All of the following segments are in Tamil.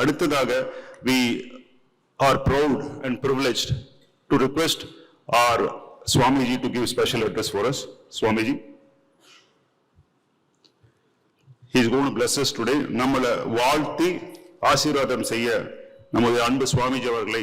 அடுத்ததாக we are proud and privileged to request our Swamiji to give special address for us. Swamiji. He is going to bless us today. நம்மளை வாழ்த்தி ஆசீர்வாதம் செய்ய நமது அன்பு சுவாமிஜி அவர்களை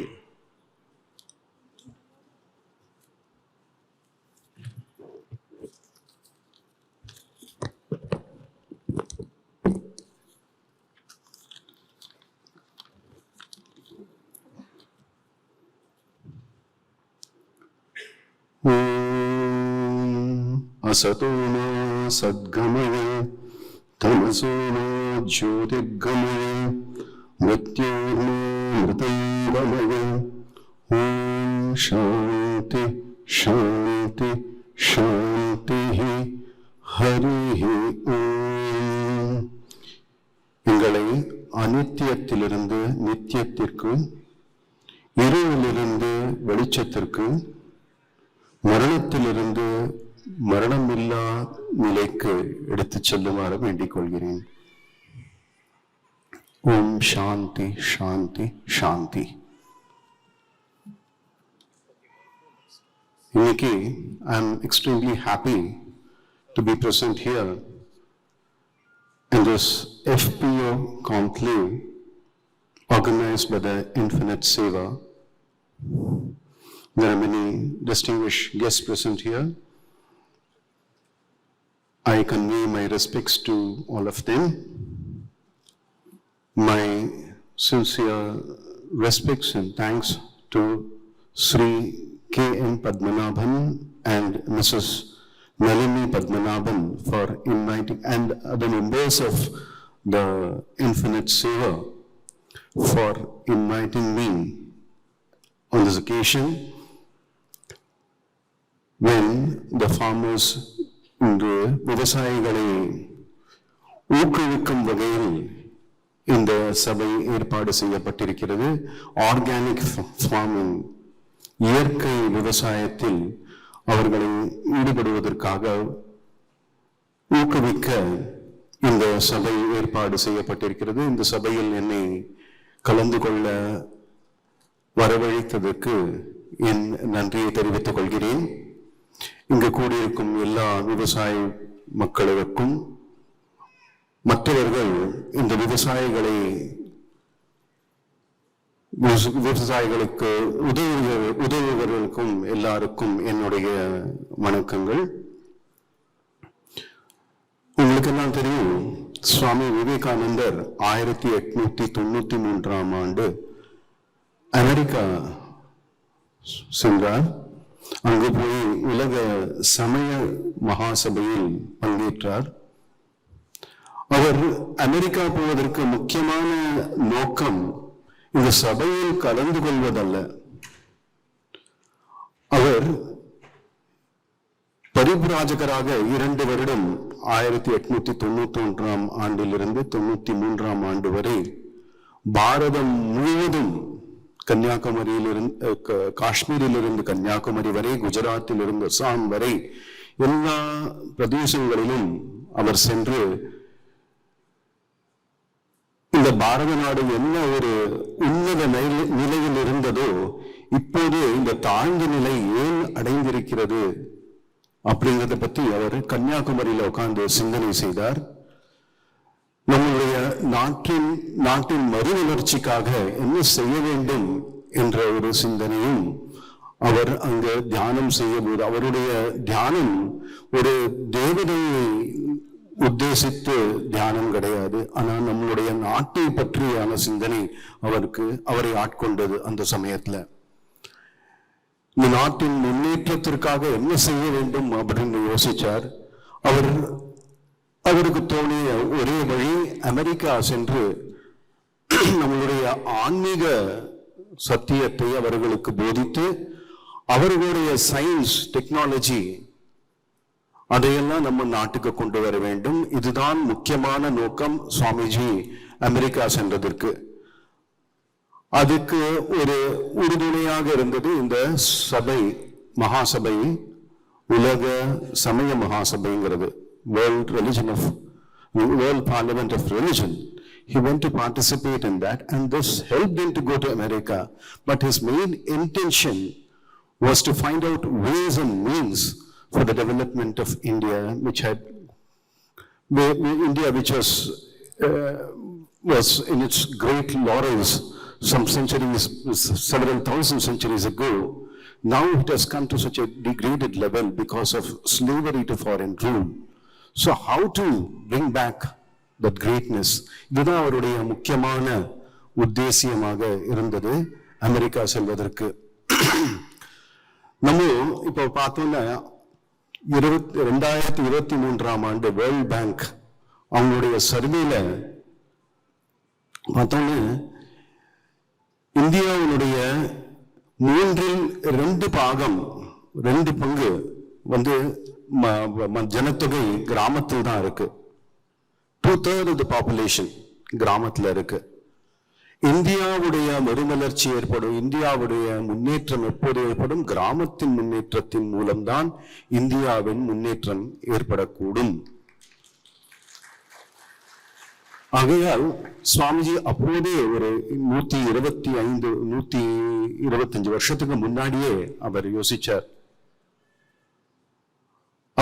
సతో మా సద్గమయ తమసో మా జ్యోతిర్గమయ మృత్యోర్మా మృతం గమయ ఓం ஹரி శాంతి శాంతి எங்களை அனித்தியத்திலிருந்து நித்தியத்திற்கு இருளிலிருந்து வெளிச்சத்திற்கு நிலைக்கு எடுத்துச் செல்லுமாறு வேண்டிக் கொள்கிறேன் ஓம் சாந்தி சாந்தி சாந்தி இன்னைக்கு I am extremely happy to be present here in this FPO conclave organized by the Infinite Seva. There are many distinguished guests present here. I convey my respects to all of them. My sincere respects and thanks to Sri K. M. Padmanabhan and Mrs. Nalini Padmanabhan for inviting, and the members of the Infinite Seva for inviting me on this occasion when the farmers இன்று விவசாயிகளை ஊக்குவிக்கும் வகையில் இந்த சபை ஏற்பாடு செய்யப்பட்டிருக்கிறது. ஆர்கானிக் ஃபார்மிங் இயற்கை விவசாயத்தில் அவர்களை ஈடுபடுவதற்காக ஊக்குவிக்க இந்த சபை ஏற்பாடு செய்யப்பட்டிருக்கிறது. இந்த சபையில் என்னை கலந்து கொள்ள வரவழைத்ததற்கு என் நன்றியை தெரிவித்துக் கொள்கிறேன். இங்கு கூடியிருக்கும் எல்லா விவசாய மக்களுக்கும் மற்றவர்கள் இந்த விவசாயிகளை விவசாயிகளுக்கு உதவுகிற உதவுகிறவர்களுக்கும் எல்லாருக்கும் என்னுடைய வணக்கங்கள். உங்களுக்கெல்லாம் தெரியும் சுவாமி விவேகானந்தர் ஆயிரத்தி எட்நூத்தி தொண்ணூத்தி மூன்றாம் ஆண்டு அமெரிக்கா சென்றார். அங்கு போய் உலக சமய மகாசபையில் பங்கேற்றார். அவர் அமெரிக்கா போவதற்கு முக்கியமான நோக்கம் இந்த சபையில் கலந்து கொள்வதல்ல. அவர் பரிபிராஜகராக இரண்டு வருடம் ஆயிரத்தி எட்நூத்தி தொண்ணூத்தி ஒன்றாம் ஆண்டிலிருந்து தொண்ணூத்தி மூன்றாம் ஆண்டு வரை பாரதம் முழுவதும் கன்னியாகுமரியிலிருந்து காஷ்மீரிலிருந்து கன்னியாகுமரி வரை குஜராத்தில் இருந்து அசாம் வரை எல்லா பிரதேசங்களிலும் அவர் சென்று இந்த பாரத நாடு என்ன ஒரு உன்னத நிலை- நிலையில் இருந்ததோ இப்போது இந்த தாழ்ந்த நிலை ஏன் அடைந்திருக்கிறது அப்படிங்கறத பத்தி அவர் கன்னியாகுமரியில உட்கார்ந்து சிந்தனை செய்தார். நம்முடைய நாட்டின் நாட்டின் மறுவளர்ச்சிக்காக என்ன செய்ய வேண்டும் என்ற ஒரு சிந்தனையும் அவர் அங்கு தியானம் செய்யும்போது அவருடைய தியானம் ஒரு தேவதையை உத்தேசித்து தியானம் கிடையாது. ஆனால் நம்மளுடைய நாட்டை பற்றியான சிந்தனை அவருக்கு அவரை ஆட்கொண்டது அந்த சமயத்துல. இந்த நாட்டின் முன்னேற்றத்திற்காக என்ன செய்ய வேண்டும் அப்படின்னு யோசிச்சார். அவர் அவருக்கு தோணிய ஒரே வழி அமெரிக்கா சென்று நம்மளுடைய ஆன்மீக சத்தியத்தை அவர்களுக்கு போதித்து அவர்களுடைய சயின்ஸ் டெக்னாலஜி அதையெல்லாம் நம்ம நாட்டுக்கு கொண்டு வர வேண்டும். இதுதான் முக்கியமான நோக்கம் சுவாமிஜி அமெரிக்கா சென்றதற்கு. அதுக்கு ஒரு உறுதுணையாக இருந்தது இந்த சபை மகாசபை உலக சமய மகாசபைங்கிறது. world religion of world parliament of religion. He went to participate in that, and this helped him to go to America. But his main intention was to find out ways and means for the development of India, which had India, which was uh, was in its great laurels some centuries, several thousand centuries ago. Now it has come to such a degraded level because of slavery to foreign rule. So how to bring back that greatness இதுதான் அவருடைய முக்கியமான உத்தேசியமாக இருந்தது அமெரிக்கா செல்வதற்கு. நம்ம இப்போ பார்த்தோம்னா இருபத்தி ரெண்டாயிரத்தி இருபத்தி மூன்றாம் ஆண்டு வேர்ல்ட் பேங்க் அவங்களுடைய சர்வேல பார்த்தோம்னா இந்தியாவினுடைய மூன்றில் ரெண்டு பாகம் ரெண்டு பங்கு வந்து ஜனத்தொகை கிராமத்தில் தான் இருக்கு. Two third of the population கிராமத்தில் இருக்கு. இந்தியாவுடைய மறுமலர்ச்சி ஏற்படும் இந்தியாவுடைய முன்னேற்றம் எப்போது ஏற்படும்? கிராமத்தின் முன்னேற்றத்தின் மூலம்தான் இந்தியாவின் முன்னேற்றம் ஏற்படக்கூடும். ஆகையால் சுவாமிஜி அப்போதே ஒரு நூத்தி இருபத்தி ஐந்து நூத்தி இருபத்தஞ்சு வருஷத்துக்கு முன்னாடியே அவர் யோசிச்சார்.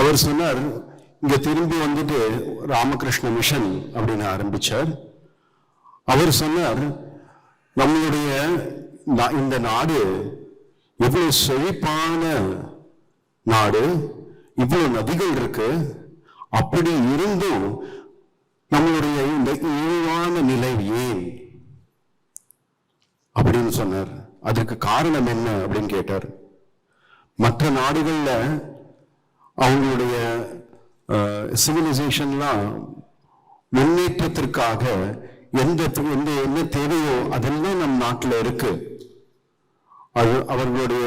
அவர் சொன்னார் இங்க திரும்பி வந்துட்டு ராமகிருஷ்ண மிஷன் அப்படின்னு ஆரம்பிச்சார். அவர் சொன்னார் நம்மளுடைய நா- இந்த நாடு எவ்வளவு செழிப்பான நாடு இவ்வளவு நதிகள் இருக்கு. அப்படி இருந்தும் நம்மளுடைய இந்த இழிவான நிலை ஏன்? அப்படின்னு சொன்னார். அதுக்கு காரணம் என்ன அப்படின்னு கேட்டார். மற்ற நாடுகள்ல அவங்களுடைய சிவிலைசேஷன்லாம் முன்னேற்றத்திற்காக எந்த எந்த என்ன தேவையோ அதெல்லாம் நம் நாட்டில் இருக்கு. அது அவர்களுடைய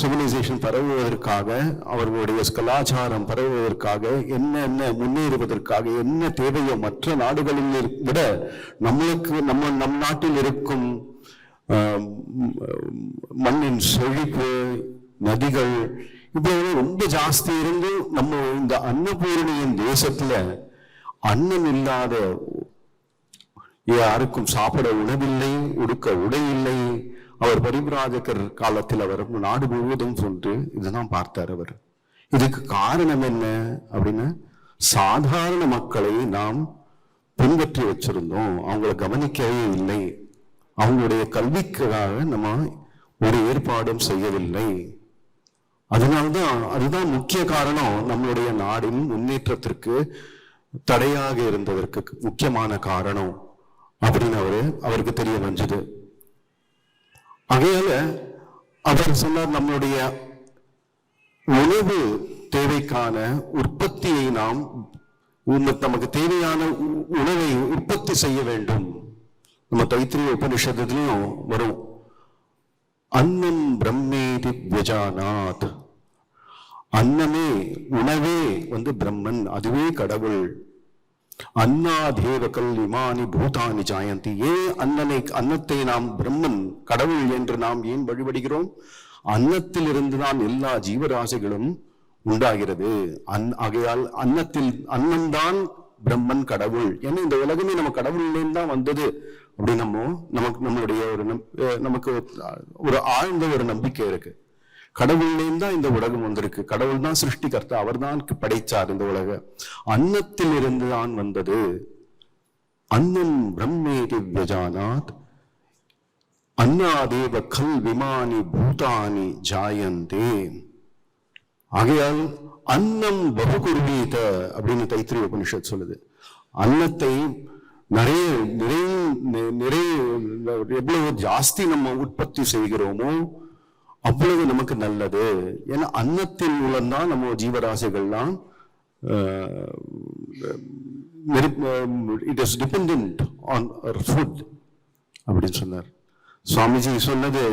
சிவிலைசேஷன் பரவுவதற்காக அவர்களுடைய கலாச்சாரம் பரவுவதற்காக என்னென்ன முன்னேறுவதற்காக என்ன தேவையோ மற்ற நாடுகளில் விட நம்மளுக்கு நம்ம நம் நாட்டில் இருக்கும் மண்ணின் செழிப்பு நதிகள் இப்படி ரொம்ப ஜாஸ்தி இருந்து நம்ம இந்த அன்னபூரணியின் தேசத்துல அன்னம் இல்லாத யாருக்கும் சாப்பிட உணவில்லை உடுக்க உடை இல்லை அவர் பரிபிராஜகர் காலத்தில் அவர் நாடு முழுவதும் சொல்லிட்டு இதுதான் பார்த்தார் அவர். இதுக்கு காரணம் என்ன அப்படின்னு சாதாரண மக்களை நாம் பின்பற்றி வச்சிருந்தோம். அவங்கள கவனிக்கவே இல்லை. அவங்களுடைய கல்விக்காக நம்ம ஒரு ஏற்பாடும் செய்யவில்லை. அதனால்தான் அதுதான் முக்கிய காரணம் நம்மளுடைய நாடின் முன்னேற்றத்திற்கு தடையாக இருந்ததற்கு முக்கியமான காரணம் அப்படின்னு அவரு அவருக்கு தெரிய வந்தது. ஆகையால அவர் சொன்னார் நம்மளுடைய உணவு தேவைக்கான உற்பத்தியை நாம் உம் நமக்கு தேவையான உ- உணவை உற்பத்தி செய்ய வேண்டும். நம்ம தைத்திரிய உபனிஷத்துலயும் வரும். அன்னம் பிரம்மேதி வியஜானாத் அன்னமே உணவே வந்து பிரம்மன் அதுவே கடவுள். அன்னா தேவகல் இமானி பூதானி ஜாயந்தி. ஏன் அன்னனை அன்னத்தை நாம் பிரம்மன் கடவுள் என்று நாம் ஏன் வழிபடுகிறோம்? அன்னத்தில் தான் எல்லா ஜீவராசிகளும் உண்டாகிறது. அன் ஆகையால் அன்னத்தில் அன்னம்தான் பிரம்மன் கடவுள். ஏன்னா இந்த உலகமே நம்ம கடவுள்லேருந்து தான் வந்தது. அப்படி நம்ம நமக்கு நம்மளுடைய ஒரு நமக்கு ஒரு ஆழ்ந்த ஒரு நம்பிக்கை இருக்கு. கடவுள்லேயும் தான் இந்த உலகம் வந்திருக்கு. கடவுள் தான் சிருஷ்டிகர்த்தா. அவர் தான் படைச்சார் இந்த உலக. அன்னத்தில் இருந்து தான் வந்தது. அன்னம் பிரம்மேதி வியஜானாத் அன்னாதேவ கல் விமானி பூதானி ஜாயந்தே. ஆகையால் அன்னம் பகுகுர்வீத அப்படின்னு தைத்திரிய உபனிஷத் சொல்லுது. அன்னத்தை நிறைய நிறைய நிறைய எவ்வளவு ஜாஸ்தி நம்ம உற்பத்தி செய்கிறோமோ அவ்வளவு நமக்கு நல்லது. ஏன்னா அன்னத்தின் மூலம்தான் நம்ம ஜீவராசிகள்லாம் it is depend on food அப்படின்னு சொன்னார். சுவாமிஜி சொன்னது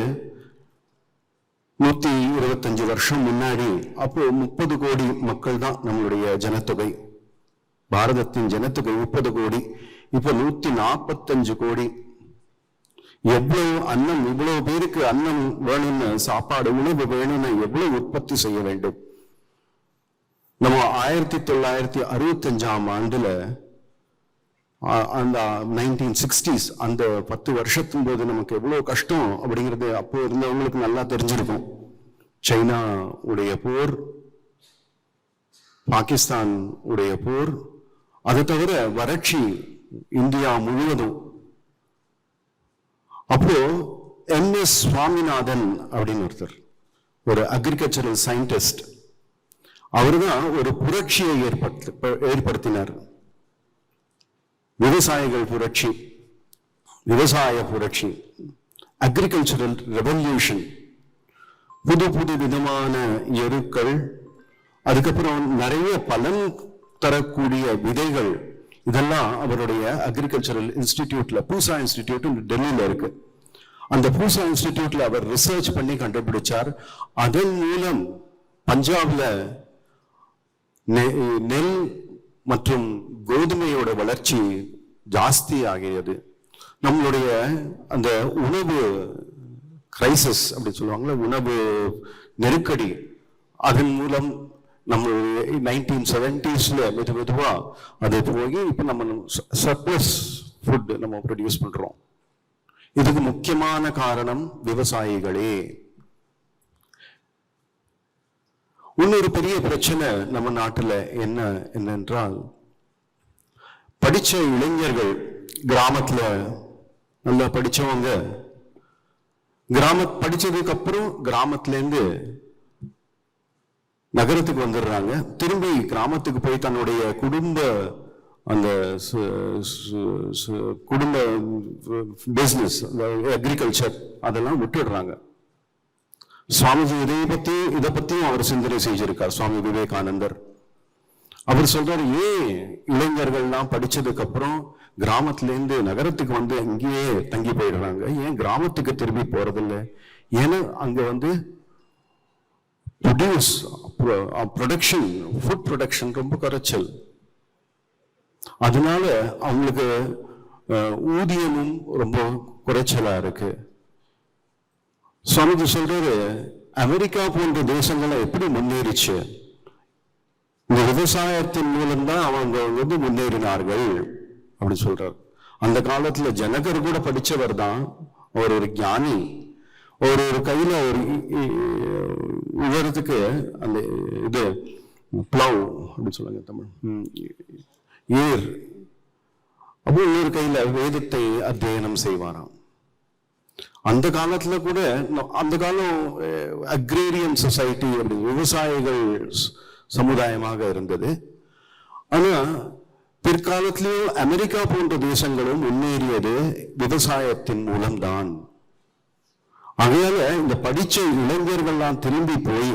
நூத்தி இருபத்தஞ்சு வருஷம் முன்னாடி அப்போ முப்பது கோடி மக்கள் தான் நம்மளுடைய ஜனத்தொகை. பாரதத்தின் ஜனத்தொகை முப்பது கோடி. இப்ப நூத்தி நாற்பத்தஞ்சு கோடி. எவ்வளவு அன்னம் இவ்வளவு பேருக்கு அன்னம் வேணும்னு சாப்பாடு உணவு வேணும்னு எவ்வளவு உற்பத்தி செய்ய வேண்டும்? நம்ம ஆயிரத்தி தொள்ளாயிரத்தி அறுபத்தஞ்சாம் ஆண்டுல அந்த நைன்டீன் சிக்ஸ்டீஸ் அந்த பத்து வருஷத்தின் போது நமக்கு எவ்வளோ கஷ்டம் அப்படிங்கிறது அப்போ இருந்தவங்களுக்கு நல்லா தெரிஞ்சிருக்கும். சைனா உடைய போர் பாகிஸ்தான் உடைய போர் அது தவிர வறட்சி இந்தியா முழுவதும். அப்போ எம் எஸ் சுவாமிநாதன் அப்படின்னு ஒருத்தர் ஒரு அக்ரிகல்ச்சரல் சயின்டிஸ்ட் அவர் தான் ஒரு புரட்சியை ஏற்படுத்த ஏற்படுத்தினார். விவசாயிகள் புரட்சி விவசாய புரட்சி அக்ரிகல்ச்சரல் ரெவல்யூஷன் புது புது விதமான எருக்கள் அதுக்கப்புறம் நிறைய பலன் தரக்கூடிய விதைகள் இதெல்லாம் அவருடைய அக்ரிகல்ச்சரல் இன்ஸ்டிடியூட்ல பூசா இன்ஸ்டிடியூட் டெல்லியில இருக்கு. அந்த பூசா இன்ஸ்டிடியூட்ல அவர் ரிசர்ச் பண்ணி கண்டுபிடிச்சார். அதன் மூலம் பஞ்சாப்ல நெல் மற்றும் கோதுமையோட வளர்ச்சி ஜாஸ்தி ஆகியது நம்மளுடைய அந்த உணவு கிரைசஸ் அப்படின்னு சொல்லுவாங்கல்ல உணவு நெருக்கடி அதன் மூலம் நம்ம நைன்டீன் செவன்டிஸில் மெது மெதுவாக அது போய் இப்போ நம்ம சர்ப்ளஸ் ஃபுட் நம்ம ப்ரொடியூஸ் பண்ணுறோம் இதுக்கு முக்கியமான காரணம் விவசாயிகளே. இன்னொரு பெரிய பிரச்சனை நம்ம நாட்டில் என்ன என்னென்றால் படித்த இளைஞர்கள் கிராமத்தில் நல்லா படித்தவங்க கிராம படிச்சதுக்கு அப்புறம் நகரத்துக்கு வந்துடுறாங்க. திரும்பி கிராமத்துக்கு போய் தன்னுடைய குடும்ப அந்த சு- சு- சு- குடும்ப அக்ரிகல்ச்சர் அதெல்லாம் விட்டுடுறாங்க. சுவாமிஜி இதை பத்தி இதை பத்தியும் அவர் சிந்தனை செஞ்சிருக்கார் சுவாமி விவேகானந்தர். அவர் சொல்றாரு ஏன் இளைஞர்கள்லாம் படிச்சதுக்கு அப்புறம் கிராமத்திலேருந்து நகரத்துக்கு வந்து அங்கேயே தங்கி போயிடுறாங்க. ஏன் கிராமத்துக்கு திரும்பி போறதில்ல? ஏன்னா அங்க வந்து ப்ரொடியூஸ் ப்ரொடக்ஷன் ஃபுட் ப்ரொடக்ஷன் ரொம்ப குறைச்சல். அதனால அவங்களுக்கு uh, ஊதியமும் ரொம்ப குறைச்சலா இருக்கு. சுவாமிஜி சொல்றாரு அமெரிக்கா போன்ற தேசங்களை எப்படி முன்னேறிச்சு? இந்த விவசாயத்தின் மூலம்தான் அவங்க வந்து முன்னேறினார்கள் அப்படி சொல்றாரு. அந்த காலத்துல ஜனகர் கூட படிச்சவர் தான் அவர் ஒரு ஞானி. ஒரு ஒரு கையில ஒரு உயரத்துக்கு அந்த இது பிளவ் அப்படின்னு சொல்லுவாங்க தமிழ். ம், ஏர். அப்போ இன்னொரு கையில வேதத்தை அத்தியனம் செய்வாராம். அந்த காலத்துல கூட அந்த காலம் அக்ரேரியன் சொசைட்டி அப்படி விவசாயிகள் சமுதாயமாக இருந்தது. ஆனா பிற்காலத்திலேயும் அமெரிக்கா போன்ற தேசங்களும் முன்னேறியது விவசாயத்தின் மூலம்தான். ஆகையால இந்த படிச்ச இளைஞர்கள்லாம் திரும்பி போய்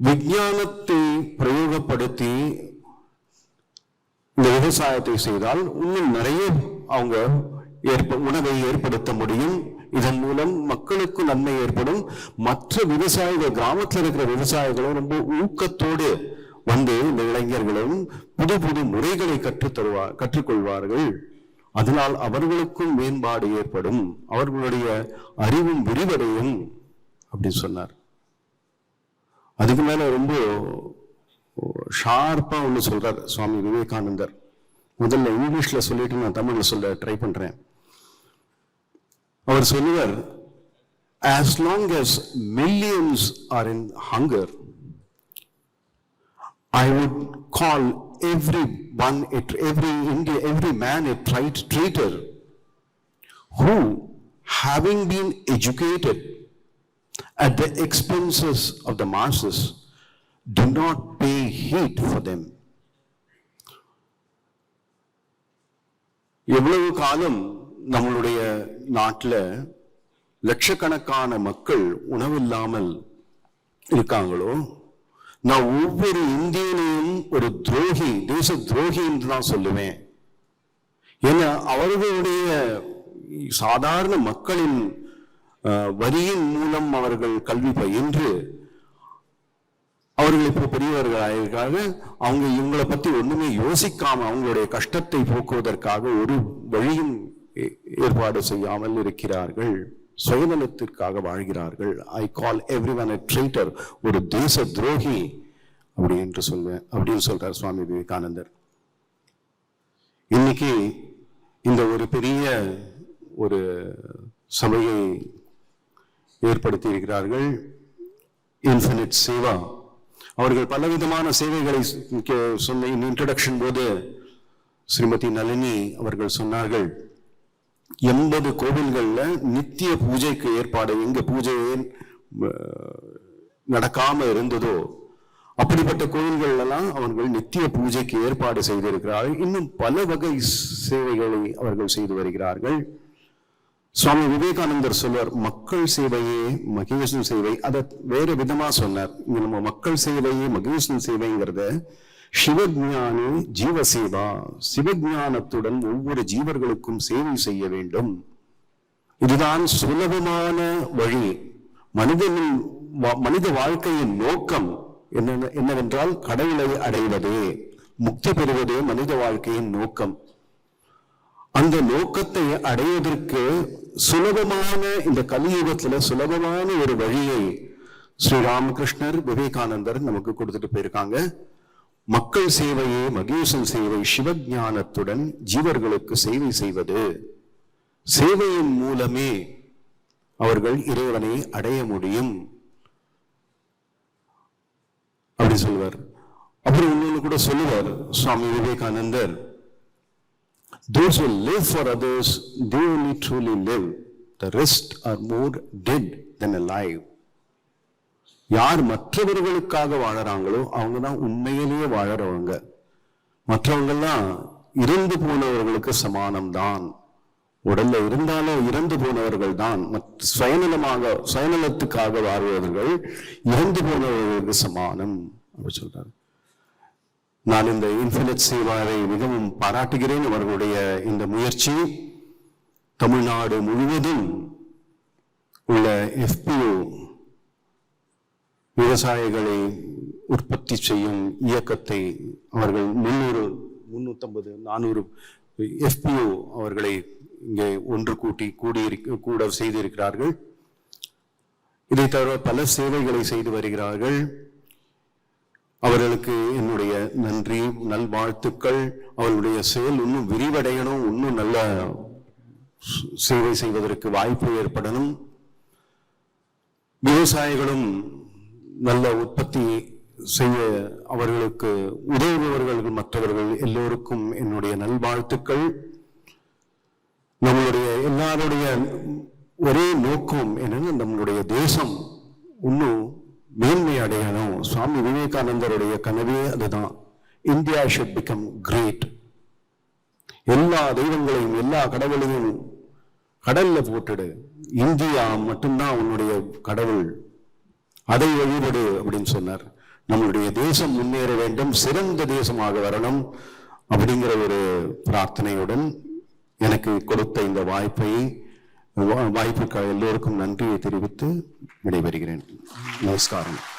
விஞ்ஞானத்தை பிரயோகப்படுத்தி இந்த விவசாயத்தை செய்தால் இன்னும் நிறைய அவங்க உணவை ஏற்படுத்த முடியும். இதன் மூலம் மக்களுக்கு நன்மை ஏற்படும். மற்ற விவசாயிகள் கிராமத்தில் இருக்கிற விவசாயிகளும் ரொம்ப ஊக்கத்தோடு வந்து இந்த இளைஞர்களும் புது புது முறைகளை கற்றுத் தருவார் கற்றுக்கொள்வார்கள். அதனால் அவர்களுக்கும் மேம்பாடு ஏற்படும். அவர்களுடைய அறிவும் விரிவடையும் அப்படி சொன்னார். அதுக்கு மேல ரொம்ப ஷார்ப்பா ஒன்று சொல்றார் சுவாமி விவேகானந்தர். முதல்ல இங்கிலீஷ்ல சொல்லிட்டு நான் தமிழ்ல சொல்ல ட்ரை பண்றேன். அவர் சொல்லுவார் as long as millions are in hunger I would call every one, a- every India, every man a trite traitor who, having been educated at the expenses of the masses, do not pay heed for them. எவ்வளவு காலம் நம்மளுடைய நாட்டில் லட்சக்கணக்கான மக்கள் உணவில்லாமல் இருக்காங்களோ? நான் ஒவ்வொரு இந்தியனையும் ஒரு துரோகி தேச துரோகி என்று தான் சொல்லுவேன். ஏன்னா அவர்களுடைய சாதாரண மக்களின் வரியின் மூலம் அவர்கள் கல்வி பயின்று அவர்கள் இப்போ பெரியவர்கள் ஆயிருக்காங்க அவங்க இவங்களை பற்றி ஒன்றுமே யோசிக்காம அவங்களுடைய கஷ்டத்தை போக்குவதற்காக ஒரு வழியும் ஏற்பாடு செய்யாமல் இருக்கிறார்கள். சுயநலத்திற்காக வாழ்கிறார்கள். I call every one traitor ஒரு தேச துரோகி. அப்படி என்று சொல்வேன் அப்படின்னு சொல்றார் சுவாமி விவேகானந்தர். இன்னைக்கு இந்த ஒரு பெரிய ஒரு சபையை ஏற்படுத்தி இருக்கிறார்கள். இன்ஃபினிட் சேவா அவர்கள் பலவிதமான சேவைகளை சொன்ன இன்ட்ரடக்ஷன் போது ஸ்ரீமதி நளினி அவர்கள் சொன்னார்கள். எண்பது கோவில்கள்ல நித்திய பூஜைக்கு ஏற்பாடு எங்க பூஜையே நடக்காமல் நடக்காம இருந்ததோ அப்படிப்பட்ட கோவில்கள் எல்லாம் அவர்கள் நித்திய பூஜைக்கு ஏற்பாடு செய்திருக்கிறார்கள். இன்னும் பல வகை சேவைகளை அவர்கள் செய்து வருகிறார்கள். சுவாமி விவேகானந்தர் சொல்வார் மக்கள் சேவையே மகேசன் சேவை. அதை வேறு விதமா சொன்னார். இங்க நம்ம மக்கள் சேவையே மகேசன் சேவைங்கிறத சிவஞான ஜீவசேவா. சிவஞானத்துடன் ஒவ்வொரு ஜீவர்களுக்கும் சேவை செய்ய வேண்டும். இதுதான் சுலபமான வழி. மனிதனின் வா- மனித வாழ்க்கையின் நோக்கம் என்ன என்னவென்றால் கடவுளை அடைவதே. முக்தி பெறுவதே மனித வாழ்க்கையின் நோக்கம். அந்த நோக்கத்தை அடைவதற்கு சுலபமான இந்த கலியுகத்துல சுலபமான ஒரு வழியை ஸ்ரீ ராமகிருஷ்ணர் விவேகானந்தர் நமக்கு கொடுத்துட்டு போயிருக்காங்க. மக்கள் சேவையே மகேசன் சேவை சிவஞானத்துடன் ஜீவர்களுக்கு சேவை செய்வது சேவையின் மூலமே அவர்கள் இறைவனை அடைய முடியும் அப்படி சொல்வார் அப்புறம் இன்னொன்னு கூட சொல்லுவார் சுவாமி விவேகானந்தர் Those who live for others, they only truly live. The rest are more dead than alive. யார் மற்றவர்களுக்காக வாழறாங்களோ அவங்க தான் உண்மையிலேயே வாழறவங்க. மற்றவங்கெல்லாம் இறந்து போனவர்களுக்கு சமானம்தான். உடல்ல இருந்தாலும் இறந்து போனவர்கள் தான் மற்ற சுயநலமாக சுயநலத்துக்காக வாழ்வர்கள் இறந்து போனவர்களுக்கு சமானம் அப்படி சொல்றாரு. நான் இந்த இன்ஃபினிட் சேவாவை மிகவும் பாராட்டுகிறேன். அவர்களுடைய இந்த முயற்சி தமிழ்நாடு முழுவதும் உள்ள எஃபிஓ விவசாயிகளை உற்பத்தி செய்யும் இயக்கத்தை அவர்கள் முன்னூறு முன்னூத்தம்பது நானூறு எஃபிஓ அவர்களை இங்கே ஒன்று கூட்டி கூடியிருக்க கூட செய்திருக்கிறார்கள். இதை தவிர பல சேவைகளை செய்து வருகிறார்கள். அவர்களுக்கு என்னுடைய நன்றி நல்வாழ்த்துக்கள். அவர்களுடைய செயல் இன்னும் விரிவடையணும் இன்னும் நல்ல சு- சேவை செய்வதற்கு வாய்ப்பு ஏற்படணும். விவசாயிகளும் நல்ல உற்பத்தி செய்ய அவர்களுக்கு உதவுபவர்கள் மற்றவர்கள் எல்லோருக்கும் என்னுடைய நல்வாழ்த்துக்கள். நம்மளுடைய எல்லாருடைய ஒரே நோக்கம் என்னன்னா நம்மளுடைய தேசம் இன்னும் மேன்மை அடையணும். சுவாமி விவேகானந்தருடைய கனவே அதுதான். இந்தியா ஷுட் பிகம் கிரேட் எல்லா தெய்வங்களையும் எல்லா கடவுளையும் கடல்ல போட்டுடு. இந்தியா மட்டும்தான் உன்னுடைய கடவுள். அதை வழிபடு அப்படின்னு சொன்னார். நம்மளுடைய தேசம் முன்னேற வேண்டும் சிறந்த தேசமாக வரணும் அப்படிங்கிற ஒரு பிரார்த்தனையுடன் எனக்கு கொடுத்த இந்த வாய்ப்பை வா- எல்லோருக்கும் நன்றியை தெரிவித்து விடைபெறுகிறேன். நமஸ்காரம்.